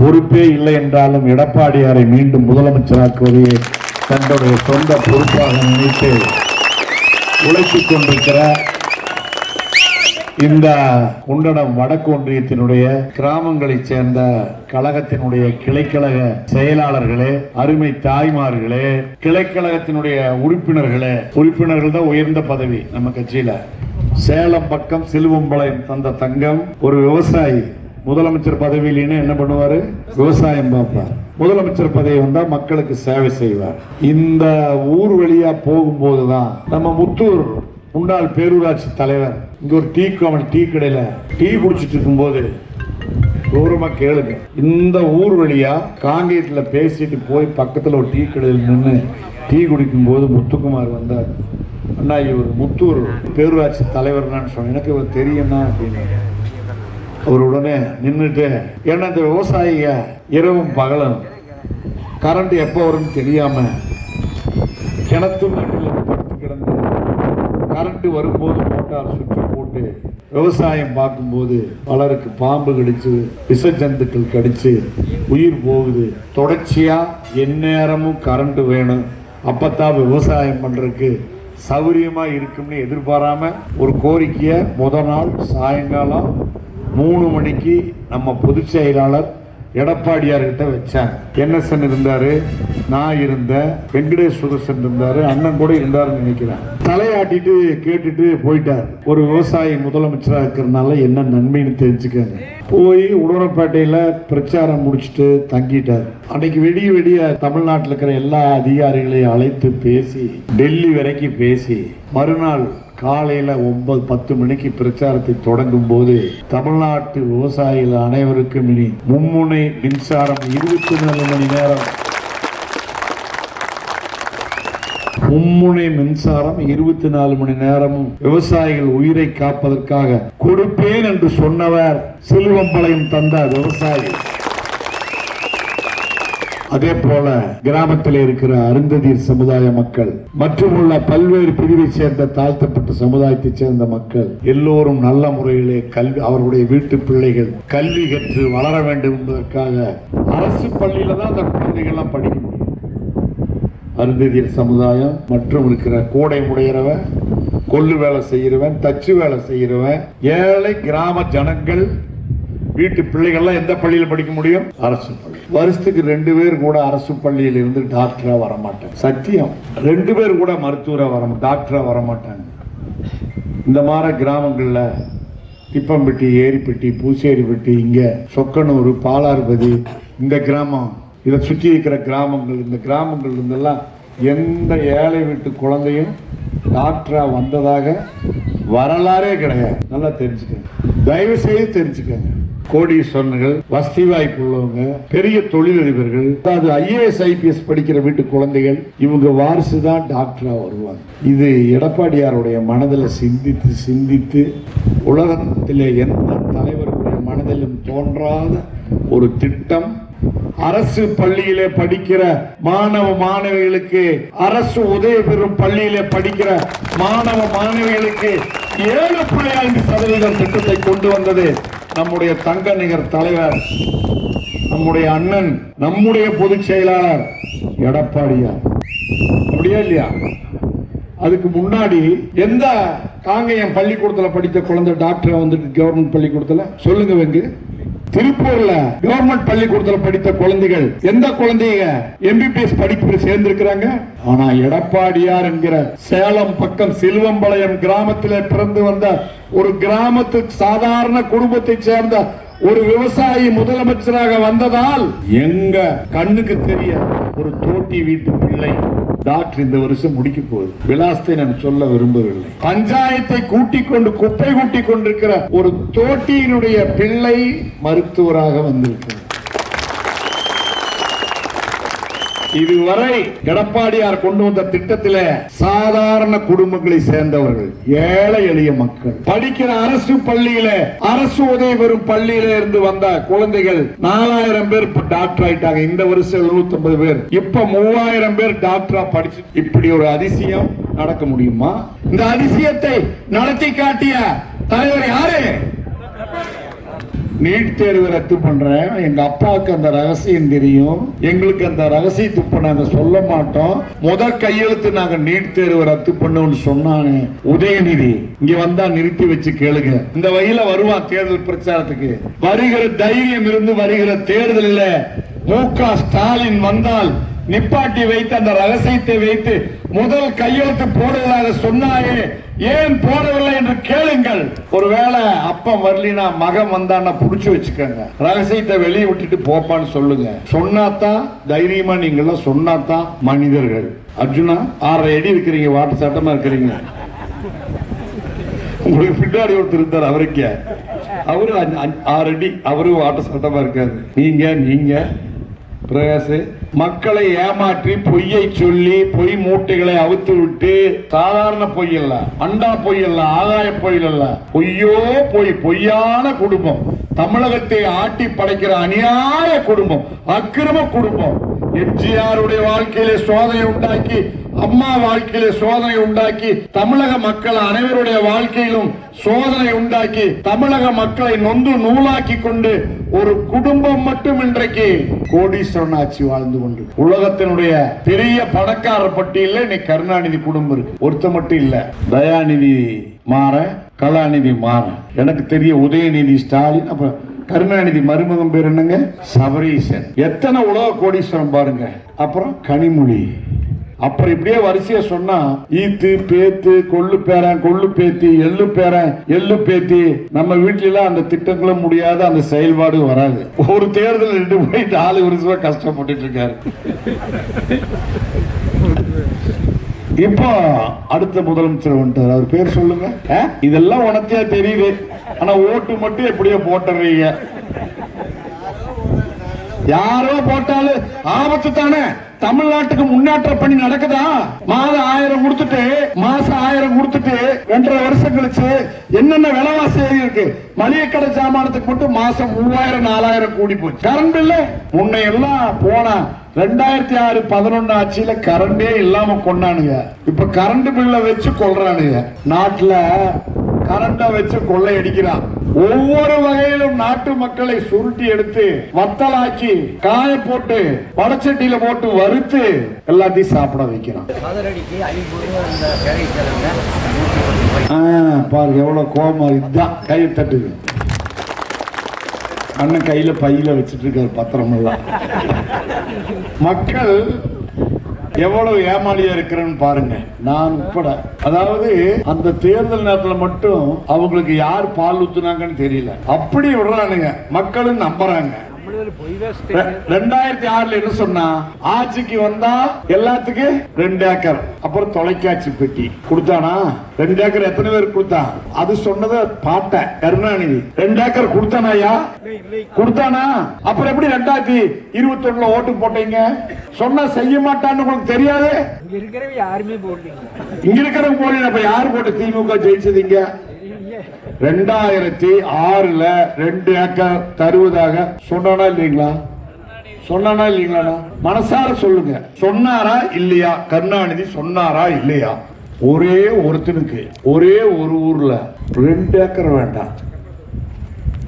பொறுப்பே இல்லை என்றாலும் எடப்பாடியாரை மீண்டும் முதலமைச்சராக்குவதையே தன்னுடைய சொந்த பொறுப்பாக நினைத்து உழைத்துக் கொண்டிருக்கிற இந்த குண்டடம் வடக்கு ஒன்றியத்தினுடைய கிராமங்களைச் சேர்ந்த கழகத்தினுடைய கிளைக்கழக செயலாளர்களே அருமை தாய்மார்களே கிளைக்கழகத்தினுடைய உறுப்பினர்களே உறுப்பினர்கள் தான் உயர்ந்த பதவி நம்ம கட்சியில. சேலம் பக்கம் சிலுவம்பாளையம் தந்த தங்கம் ஒரு விவசாயி. முதலமைச்சர் பதவியிலேன்னு என்ன பண்ணுவாரு? விவசாயம் பார்ப்பார். முதலமைச்சர் பதவி வந்தா மக்களுக்கு சேவை செய்வார். இந்த ஊர் வழியா போகும்போது தான் நம்ம முத்தூர் முன்னாள் பேரூராட்சி தலைவர் இங்க ஒரு டீ காவல் டீ கடையில டீ குடிச்சிட்டு இருக்கும்போது தூரமா கேளுங்க. இந்த ஊர் வழியா காங்கேயத்தில் பேசிட்டு போய் பக்கத்தில் ஒரு டீ கடையில் நின்று டீ குடிக்கும்போது முத்துக்குமார் வந்தார். அண்ணா இவர் முத்தூர் பேரூராட்சி தலைவர் தான் சொன்னேன். எனக்கு இவர் தெரியும்னா அப்படின்னு. அவர் உடனே நின்றுட்டு ஏன்னா இந்த விவசாயிக இரவும் பகலும். கரண்ட் எப்போ வரும்னு தெரியாம கிணத்து மேட்டில் படுத்து கிடந்து கரண்ட்டு வரும்போது மோட்டார் சுற்றி போட்டு விவசாயம் பார்க்கும்போது பலருக்கு பாம்பு கடிச்சு விசஜந்துக்கள் கடிச்சு உயிர் போகுது. தொடர்ச்சியாக எந்நேரமும் கரண்ட் வேணும். அப்பத்தான் விவசாயம் பண்ணுறதுக்கு சௌரியமாக இருக்கும்னு எதிர்பாராம ஒரு கோரிக்கையை முத நாள் சாயங்காலம் மூணு மணிக்கு நம்ம பொதுச் செயலாளர் எடப்பாடியார்கிட்ட வச்சாங்க என்எஸ்என் இருந்தாரு? நான் இருந்தேன். வெங்கடேஷ் சுதர்சன் இருந்தாரு. அண்ணன் கூட இருந்தாருன்னு நினைக்கிறேன். தலையாட்டிட்டு கேட்டுட்டு போயிட்டார். ஒரு விவசாயி முதலமைச்சராக இருக்கிறதுனால என்ன நன்மைன்னு தெரிஞ்சுக்காங்க. போய் உடனப்பேட்டையில பிரச்சாரம் முடிச்சுட்டு தங்கிட்டார். அன்னைக்கு வெடிய வெடிய தமிழ்நாட்டில் இருக்கிற எல்லா அதிகாரிகளையும் அழைத்து பேசி டெல்லி வரைக்கும் பேசி மறுநாள் காலையில ஒன்பது பத்து மணிக்கு பிரச்சாரத்தை தொடங்கும் போது தமிழ்நாட்டு விவசாயிகள் அனைவருக்கும் இனி மும்முனை மின்சாரம் இருபத்தி நாலு மணி நேரம். மும்முனை மின்சாரம் இருபத்தி நாலு மணி நேரமும் விவசாயிகள் உயிரை காப்பதற்காக கொடுப்பேன் என்று சொன்னவர் செல்வம்பளையும் தந்தார் விவசாயி. அதே போல கிராமத்தில் இருக்கிற அருந்ததியர் சமுதாய மக்கள் மற்றும் உள்ள பல்வேறு பிரிவை சேர்ந்த தாழ்த்தப்பட்ட சமுதாயத்தைச் சேர்ந்த மக்கள் எல்லோரும் நல்ல முறையிலே கல்வி அவர்களுடைய வீட்டு பிள்ளைகள் கல்வி கற்று வளர வேண்டும் என்பதற்காக அரசு பள்ளியில தான் அந்த குழந்தைகள்லாம் படிக்க முடியும். அருந்ததியர் சமுதாயம் மற்றும் இருக்கிற கோடை முடையிறவன் கொள்ளு வேலை செய்கிறவன் தச்சு வேலை செய்கிறவன் ஏழை கிராம ஜனங்கள் வீட்டு பிள்ளைகள்லாம் எந்த பள்ளியில் படிக்க முடியும்? அரசு பள்ளி. வருஷத்துக்கு ரெண்டு பேர் கூட அரசு பள்ளியில் இருந்து டாக்டரா வர மாட்டாங்க சத்தியம். ரெண்டு பேர் கூட மருத்துவரா வர டாக்டரா வர மாட்டாங்க இந்த மாதிரி கிராமங்களில் திப்பம்பட்டி ஏரிப்பட்டி பூசேரிப்பட்டி இங்கே சொக்கனூர் பாலார்பதி இந்த கிராமம் இதை சுற்றி இருக்கிற கிராமங்கள் இந்த கிராமங்கள் இருந்தெல்லாம் எந்த ஏழை வீட்டு குழந்தையும் டாக்டரா வந்ததாக வரலாறே கிடையாது. நல்லா தெரிஞ்சுக்கங்க. தயவு செய்து தெரிஞ்சுக்கங்க. கோடீஸ்வரர்கள் வசதி வாய்ப்பு உள்ளவங்க பெரிய தொழிலதிபர்கள் அதாவது ஐஏஎஸ் ஐபிஎஸ் படிக்கிற வீட்டு குழந்தைகள் இவங்க வாரிசு தான் டாக்டரா வருவாங்க. இது எடப்பாடியாருடைய மனதில் சிந்தித்து சிந்தித்து உலகத்திலே எந்த தலைவருடைய மனதிலும் தோன்றாத ஒரு திட்டம். அரசு பள்ளியிலே படிக்கிற மாணவ மாணவிகளுக்கு அரசு உதவி பெறும் பள்ளியிலே படிக்கிற மாணவ மாணவிகளுக்கு ஏழு புள்ளி ஐந்து சதவீதம் திட்டத்தை கொண்டு வந்தது நம்முடைய தங்க நிகர் தலைவர் நம்முடைய அண்ணன் நம்முடைய பொதுச் செயலாளர் எடப்பாடியார். அப்படியா இல்லையா? அதுக்கு முன்னாடி எந்த காங்கேயம் பள்ளிக்கூடத்தில் படித்த குழந்தை டாக்டரை வந்துட்டு கவர்மெண்ட் பள்ளிக்கூடத்தில்? சொல்லுங்க வெங்கு. திருப்பூர்ல கவர்மெண்ட் பள்ளிக்கூடத்தில் படித்த குழந்தைகள் எந்த குழந்தைங்க? எம்பிபிஎஸ் படிப்பு சேர்ந்திருக்கிறாங்க. ஆனா எடப்பாடியார் என்கிற சேலம் பக்கம் சிலுவம்பாளையம் கிராமத்தில் பிறந்து வந்த ஒரு கிராமத்து சாதாரண குடும்பத்தை சேர்ந்த ஒரு விவசாயி முதலமைச்சராக வந்ததால் எங்க கண்ணுக்கு தெரிய ஒரு தோட்டி வீட்டு பிள்ளை டாக்டர் இந்த வருஷம் முடிக்க போகுது. விலாசத்தை நான் சொல்ல விரும்பவில்லை. பஞ்சாயத்தை கூட்டிக் கொண்டு குப்பை கூட்டிக் கொண்டிருக்கிற ஒரு தோட்டியினுடைய பிள்ளை மருத்துவராக வந்திருக்கிறது இதுவரை எடப்பாடியார் கொண்டு வந்த திட்டத்தில் சாதாரண குடும்பங்களை சேர்ந்தவர்கள் ஏழை எளிய மக்கள். படிக்கிற அரசு பள்ளியில அரசு உதவி பெறும் பள்ளியில இருந்து வந்த குழந்தைகள் நாலாயிரம் பேர் டாக்டர் ஆயிட்டாங்க. இந்த வருஷம் 750 பேர். இப்ப மூவாயிரம் பேர் டாக்டரா படிச்சு இப்படி ஒரு அதிசயம் நடக்க முடியுமா? இந்த அதிசயத்தை நடத்தி காட்டிய தலைவர் யாரு? நீட் தேர்வு ரத்து பண்றேன். எங்க அப்பாவுக்கு அந்த ரகசியம் தெரியும். எங்களுக்கு அந்த ரகசியத்தை இப்ப நாங்க சொல்ல மாட்டோம். முத கையெழுத்து நாங்க நீட் தேர்வு ரத்து பண்ணுவோம்னு சொன்னானே. உதயநிதி இங்க வந்தா நிறுத்தி வச்சு கேளுங்க. இந்த வகையில வருவான் தேர்தல் பிரச்சாரத்துக்கு. வருகிற தைரியம் இருந்து வருகிற தேர்தலில் மு க ஸ்டாலின் வந்தால் நிப்பாட்டி வைத்து அந்த ரகசியத்தை வைத்து முதல் கையெழுத்து போடுவதாக சொன்னாயே ஏன் போடவில்லை என்று கேளுங்கள். ஒருவேளை அப்பம் வரலினா மகன் வந்தான்னா புடிச்சு வச்சுக்கோங்க. ரகசியத்தை வெளியே விட்டுட்டு போப்பான்னு சொல்லுங்க. சொன்னாதான் தைரியமா நீங்க எல்லாம் சொன்னாதான் மனிதர்கள். அர்ஜுனா ஆறரை அடி இருக்கிறீங்க வாட்டு சட்டமா இருக்கிறீங்க. உங்களுக்கு பின்னாடி ஒருத்தர் இருந்தார் அவருக்கே. அவரு அஞ்சு- அஞ்சு- ஆறு அடி அவரும் வாட்ட சட்டமா இருக்காரு. நீங்க நீங்க பிரகாஷ் மக்களை ஏமாற்றி பொய்யை சொல்லி பொய் மூட்டைகளை அவுத்து விட்டு சாதாரண பொய் அல்ல அண்டா பொய் அல்ல ஆதாய பொய் அல்ல பொய்யோ பொய் பொய்யான குடும்பம். தமிழகத்தை ஆட்டி படைக்கிற அநியாய குடும்பம் அக்கிரம குடும்பம். எம்ஜிஆருடைய வாழ்க்கையிலே சோதனை உண்டாக்கி அம்மா வாழ்க்கையில சோதனை உண்டாக்கி தமிழக மக்கள் அனைவருடைய வாழ்க்கையிலும் சோதனை உண்டாக்கி தமிழக மக்களை நொந்து நூலாக்கி கொண்டு ஒரு குடும்பம் மட்டும் இன்றைக்கு கோடீஸ்வரன் ஆட்சி வாழ்ந்து கொண்டு. உலகத்தினுடைய பெரிய பணக்கார பட்டியலில் இன்னைக்கு கருணாநிதி குடும்பம் இருக்கு. ஒருத்த மட்டும் இல்ல தயாநிதி மாற கலாநிதி மாற. எனக்கு தெரிய உதயநிதி ஸ்டாலின் அப்புறம் கருணாநிதி மருமகன் பேர் என்னங்க? சபரீசன். எத்தனை உலக கோடீஸ்வரன் பாருங்க. அப்புறம் கனிமொழி. அப்புறம் இப்படியே வரிசையா சொன்னா ஈத்து பேத்து கொள்ளு பேரன் கொள்ளு பேத்தி எள்ளு பேரன் எள்ளு பேத்தி. நம்ம வீட்டுல எல்லாம் அந்த திட்டங்களும் முடியாத அந்த செயல்பாடு வராது. ஒரு தேர்தல் ரெண்டு போய் நாலு வருஷமா கஷ்டப்பட்டுட்டு இருக்காரு. இப்போ அடுத்த முதலமைச்சர் வந்துட்டார். அவர் பேர் சொல்லுங்க. ஆ? இதெல்லாம் உனக்கே தெரியுது. ஆனா ஓட்டு மட்டும் எப்படியோ போட்டுறீங்க. யாரோ போட்டாலும் ஆபத்து தானே? தமிழ்நாட்டுக்கு முன்னேற்ற பணி நடக்குதா? மாதம் ஆயிரம் கொடுத்துட்டு மாசம் ஆயிரம் கொடுத்துட்டு ரெண்டரை வருஷம் கழிச்சு என்னென்ன விலைவாசி இருக்கு? மளிகை கடை சாமானத்துக்கு மட்டும் மாசம் மூவாயிரம் நாலாயிரம் கூடி போச்சு. கரண்ட் இல்ல முன்ன எல்லாம் போனா ரெண்டாயிரத்தி ஆறு பதினொன்னு ஆட்சியில கரண்டே இல்லாம கொண்டானுங்க. இப்ப கரண்ட் பில்ல வச்சு கொள்றானுங்க. நாட்டுல கரண்டா வச்சு கொள்ளை அடிக்கிறான் ஒவ்வொரு வகையிலும் நாட்டு மக்களை சுருட்டி எடுத்து வத்தலாக்கி காய போட்டு வடச்சட்டியில போட்டு வறுத்து எல்லாத்தையும் சாப்பிட வைக்கிறான். பாருங்க எவ்வளவு கோபமா இதுதான் கையை தட்டுது. அண்ணன் கையில பையில வச்சிட்டு இருக்காரு பத்திரம் எல்லாம் மக்கள் எவ்வளவு ஏமாளியா இருக்கிறேன்னு பாருங்க. நான் உட்பட. அதாவது அந்த தேர்தல் நேரத்துல மட்டும் அவங்களுக்கு யார் பால் ஊத்துனாங்கன்னு தெரியல. அப்படி விடுறானுங்க. மக்களும் நம்புறாங்க. ரெண்டாயிரத்தி ஆறுல என்ன சொன்னா? ஆட்சிக்கு வந்தா எல்லாத்துக்கும் ரெண்டு ஏக்கர் அப்புறம் தொலைக்காட்சி பெட்டி கொடுத்தானா? ரெண்டு ஏக்கர் எத்தனை பேர் கொடுத்தான் அது சொன்னது பாட்ட கருணாநிதி. ரெண்டு ஏக்கர் கொடுத்தானாயா கொடுத்தானா? அப்புறம் எப்படி ரெண்டாயிரத்தி இருபத்தி ஒண்ணுல ஓட்டு போட்டீங்க? சொன்னா செய்ய மாட்டான்னு உங்களுக்கு தெரியாது? இங்க இருக்கிறவங்க யாருமே போட்டீங்க இங்க இருக்கிறவங்க போலீங்க அப்ப யார் போட்டு திமுக ஜெயிச்சதீங்க ரெண்டாயிரத்தி ஆறுல ரெண்டு ஏக்கர் தருவதாக சொன்னா இல்லைங்களா? சொன்னா இல்லைங்களா மனசார சொல்லுங்க. சொன்னாரா இல்லையா? கருணாநிதி சொன்னாரா இல்லையா? ஒரே ஒருத்தனுக்கு ஒரே ஒரு ஊர்ல ரெண்டு ஏக்கர் வேண்டாம்.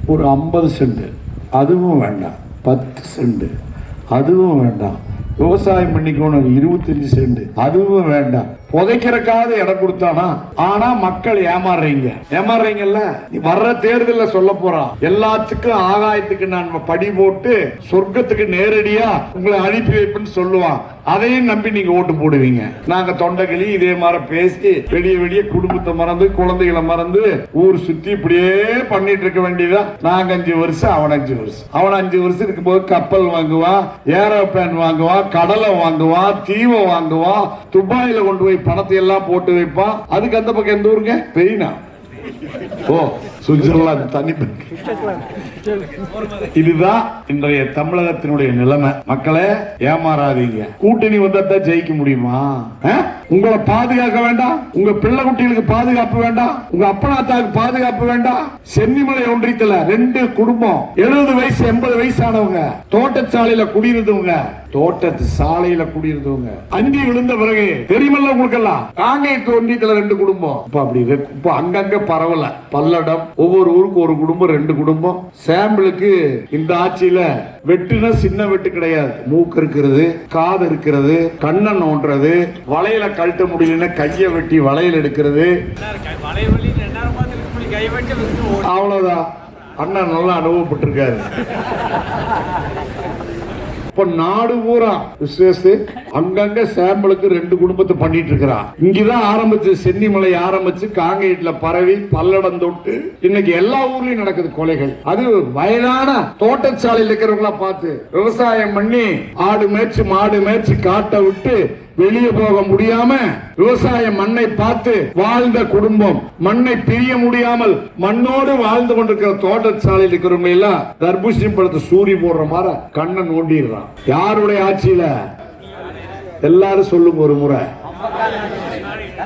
ஒரு ஐம்பது சென்ட். அதுவும் வேண்டாம். பத்து சென்ட். அதுவும் வேண்டாம். விவசாயம் பண்ணிக்கணும் இருபத்தஞ்சு சென்ட். அதுவும் வேண்டாம். புதைக்கிறக்காவது இடம் கொடுத்தானா? ஆனா மக்கள் ஏமாறுறீங்க. ஏமாறுறீங்கல்ல? வர்ற தேர்தலில் சொல்ல போறான் எல்லாத்துக்கும் ஆகாயத்துக்கு நான் படி போட்டு சொர்க்கத்துக்கு நேரடியா உங்களை அனுப்பி வைப்பேன்னு சொல்லுவான். அதையும் நம்பி நீங்க ஓட்டு போடுவீங்க. நாங்க தொண்டைகளி இதே மாதிரி பேசி வெடிய வெளிய குடும்பத்தை மறந்து குழந்தைகளை மறந்து ஊர் சுத்தி இப்படியே பண்ணிட்டு இருக்க வேண்டியதா நாங்க அஞ்சு வருஷம் அவன் அஞ்சு வருஷம். அவன் அஞ்சு வருஷம் இருக்கும்போது கப்பல் வாங்குவான் ஏரோப்ளேன் வாங்குவான் கடலை வாங்குவான் தீவை வாங்குவான் துபாயில கொண்டு போய் பணத்தை எல்லாம் போட்டு வைப்பான். அதுக்கு அந்த பக்கம் எந்த ஊருங்க? பெரியனா ஓ சுவிட்சர்லாந்து தண்ணி இதுதான் இன்றைய தமிழகத்தினுடைய நிலைமை. மக்களே ஏமாறாதீங்க. கூட்டணி வந்தா தான் ஜெயிக்க முடியுமா? உங்களை பாதுகாக்க வேண்டாம். உங்க பிள்ளை குட்டிகளுக்கு பாதுகாப்பு வேண்டாம். உங்க அப்பனாத்தாவுக்கு பாதுகாப்பு வேண்டாம். சென்னிமலை ஒன்றியத்துல ரெண்டு குடும்பம் எழுபது வயசு எண்பது வயசானவங்க தோட்டச்சாலையில குடியிருந்தவங்க தோட்டத்து சாலையில குடியிருந்தவங்க. அந்தி விழுந்த பிறகு தெரியுமல்ல உங்களுக்கெல்லாம்? காங்கேயத்து தோண்டித்துல ரெண்டு குடும்பம். இப்ப அப்படி இப்ப அங்கங்க பரவல. பல்லடம் ஒவ்வொரு ஊருக்கு ஒரு குடும்பம் ரெண்டு குடும்பம். சாம்பிளுக்கு இந்த ஆட்சியில வெட்டுனா சின்ன வெட்டு கிடையாது. மூக்கு இருக்கிறது காது இருக்கிறது கண்ணை நோண்டுறது வளையல கழட்ட முடியலன்னா கையை வெட்டி வளையல் எடுக்கிறது. அவ்வளவுதான். அண்ணன் நல்லா அனுபவப்பட்டிருக்காரு. இப்ப நாடு பூரா விசேஷ அங்கங்க சாம்பிளுக்கு ரெண்டு குடும்பத்தை பண்ணிட்டு இருக்கிறான் இங்கதான் ஆரம்பிச்சு சென்னிமலை ஆரம்பிச்சு காங்கேயத்துல பரவி பல்லடம் தொட்டு இன்னைக்கு எல்லா ஊர்லயும் நடக்குது கொலைகள். அது வயதான தோட்டச்சாலையில் இருக்கிறவங்களா பார்த்து விவசாயம் பண்ணி ஆடு மேய்ச்சி மாடு மேய்ச்சி காட்டை விட்டு வெளியே போக முடியாம விவசாய மண்ணை பார்த்து வாழ்ந்த குடும்பம். மண்ணை பிரிய முடியாமல் மண்ணோடு வாழ்ந்து கொண்டிருக்கிற தோட்டச்சாலையில் இருக்கிறவங்க எல்லாம் தர்பூசணி படத்தை சூரி போடுற மாதிரி கண்ணை நோண்டிடுறான். யாருடைய ஆட்சியில? எல்லாரும் சொல்லுங்க ஒரு முறை.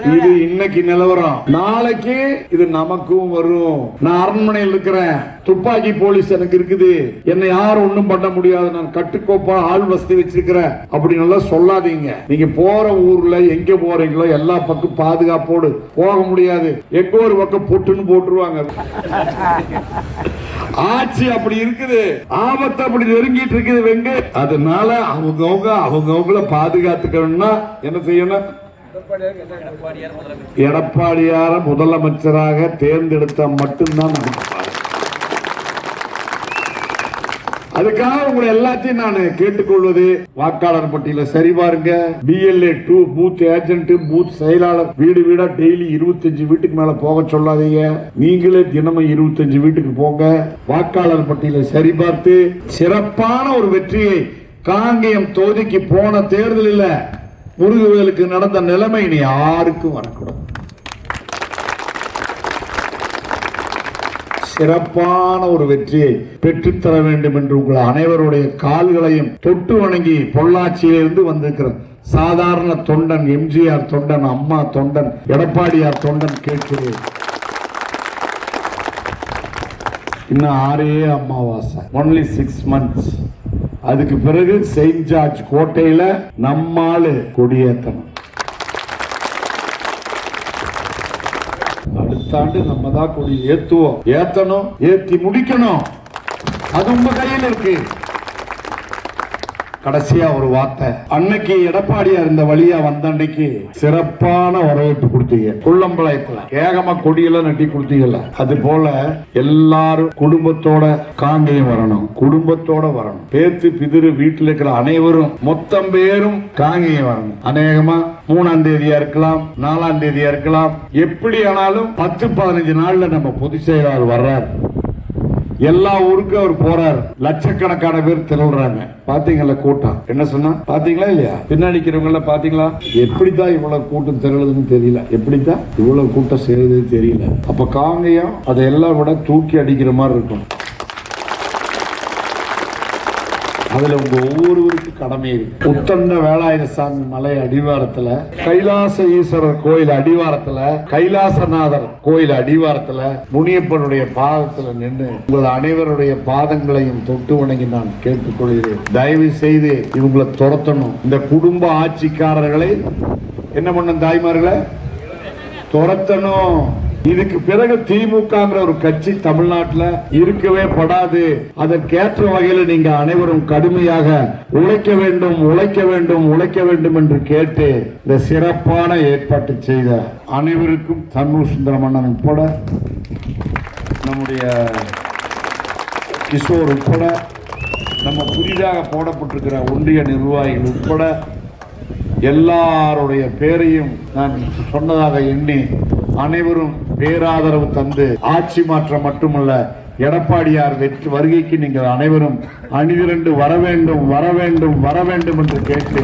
இது இன்னைக்கு நிலவரம். நாளைக்கு இது நமக்கும் வரும். நான் அரண்மனையில் இருக்கிறேன். துப்பாக்கி போலீஸ் எனக்கு இருக்குது. என்னை யாரும் ஒண்ணும் பண்ண முடியாது. நான் கட்டுக்கோப்பா ஆள் வசதி வச்சிருக்கிறேன். அப்படின்னு எல்லாம் சொல்லாதீங்க. நீங்க போற ஊர்ல எங்க போறீங்களோ எல்லா பக்கம் பாதுகாப்போடு போக முடியாது. எங்க ஒரு பக்கம் பொட்டுன்னு போட்டுருவாங்க. ஆட்சி அப்படி இருக்குது. ஆபத்து அப்படி நெருங்கிட்டு இருக்குது வெங்க அதனால அவங்கவுங்க அவங்கவுங்கள பாதுகாத்துக்கணும்னா என்ன செய்யணும்? எடப்பாடியார முதலமைச்சராக தேர்ந்தெடுத்தா மட்டும்தான் அதுக்காக உங்களை எல்லாத்தையும் நான் கேட்டுக்கொள்வது வாக்காளர் பட்டியல சரி பாருங்க. BLA two booth agent booth செயலாளர். வீடு வீடா டெய்லி இருபத்தஞ்சு வீட்டுக்கு மேல போக சொல்லாதீங்க. நீங்களே தினமும் இருபத்தஞ்சு வீட்டுக்கு போங்க. வாக்காளர் பட்டியலை சரி பார்த்து சிறப்பான ஒரு வெற்றியை காங்கேயம் தொகுதிக்கு போன தேர்தலில் முருகவேலுக்கு நடந்த நிலைமை இனி யாருக்கும் வரக்கூடாது. சிறப்பான ஒரு வெற்றியை பெற்றுத்தர வேண்டும் என்று உங்கள் அனைவருடைய கால்களையும் தொட்டு வணங்கி பொள்ளாச்சியிலிருந்து வந்திருக்கிற சாதாரண தொண்டன் எம்ஜிஆர் தொண்டன் அம்மா தொண்டன் எடப்பாடியார் தொண்டன் கேட்கிறேன். இன்னும் ஆறே அமாவாசை ஒன்லி சிக்ஸ் மந்த்ஸ் அதுக்கு பிறகு செயின்ட் ஜார்ஜ் கோட்டையில நம்மால் கொடியேற்றணும் அடுத்த ஆண்டு நம்ம தான் கொடி ஏத்துவோம். ஏத்தணும் ஏத்தி முடிக்கணும். அது உங்க கையில் இருக்கு. கடைசியா ஒரு வார்த்தை. அன்னைக்கு எடப்பாடியா இருந்த வழியா வந்த அன்னைக்கு சிறப்பான வரவேற்பு கொடுத்தீங்க. குள்ளம்பளையத்துல. ஏகமா கொடியெல்லாம் நட்டி கொடுத்தீங்கல்ல. அது போல எல்லாரும் குடும்பத்தோட காங்கேயம் வரணும். குடும்பத்தோட வரணும். பேத்து பிதிரு வீட்டுல இருக்கிற அனைவரும் மொத்தம் பேரும் காங்கேயம் வரணும். அநேகமா மூணாம் தேதியா இருக்கலாம் நாலாம் தேதியா இருக்கலாம். எப்படி ஆனாலும் பத்து பதினஞ்சு நாள்ல நம்ம பொதுச் செயலாளர் வர்றாரு. எல்லா ஊருக்கும் அவர் போறாரு. லட்சக்கணக்கான பேர் திரள்றாங்க. பாத்தீங்களா கூட்டம்? என்ன சொன்னா? பாத்தீங்களா இல்லையா? பின்னாடி இருக்கிறவங்கள பாத்தீங்களா? எப்படித்தான் இவ்வளவு கூட்டம் திரளுதுன்னு தெரியல. எப்படித்தான் இவ்வளவு கூட்டம் சேருது தெரியல. அப்ப காங்கயம் அதையெல்லாம் விட தூக்கி அடிக்கிற மாதிரி இருக்கும். அதுல உங்க ஒவ்வொருவருக்கு கடமை இருக்கு. உத்தண்ட வேலாயுத சாமி மலை அடிவாரத்துல கைலாச ஈஸ்வரர் கோயில் அடிவாரத்துல கைலாசநாதர் கோயில் அடிவாரத்துல முனியப்பனுடைய பாதத்துல நின்று உங்கள் அனைவருடைய பாதங்களையும் தொட்டு வணங்கி நான் கேட்டுக்கொள்கிறேன். தயவு செய்து இவங்களை துரத்தணும். இந்த குடும்ப ஆட்சிக்காரர்களை என்ன பண்ணும் தாய்மார்களை? துரத்தணும். இதுக்கு பிறகு திமுகங்கிற ஒரு கட்சி தமிழ்நாட்டில் இருக்கவே படாது. அதற்கேற்ற வகையில் நீங்க அனைவரும் கடுமையாக உழைக்க வேண்டும் உழைக்க வேண்டும் உழைக்க வேண்டும் என்று கேட்டு இந்த சிறப்பான ஏற்பாட்டு செய்த அனைவருக்கும் தன்னூர் சுந்தரமன்னன் உட்பட நம்முடைய கிஷோர் உட்பட நம்ம புதிதாக போடப்பட்டிருக்கிற ஒன்றிய நிர்வாகிகள் உட்பட எல்லாருடைய பேரையும் நான் சொன்னதாக எண்ணி அனைவரும் பேராதரவு தந்து ஆட்சி மாற்றம் மட்டுமல்ல எடப்பாடியார் வெற்றி வருகைக்கு நீங்கள் அனைவரும் அணிதிரண்டு வர வேண்டும் வர வேண்டும் வர வேண்டும் என்று கேட்டு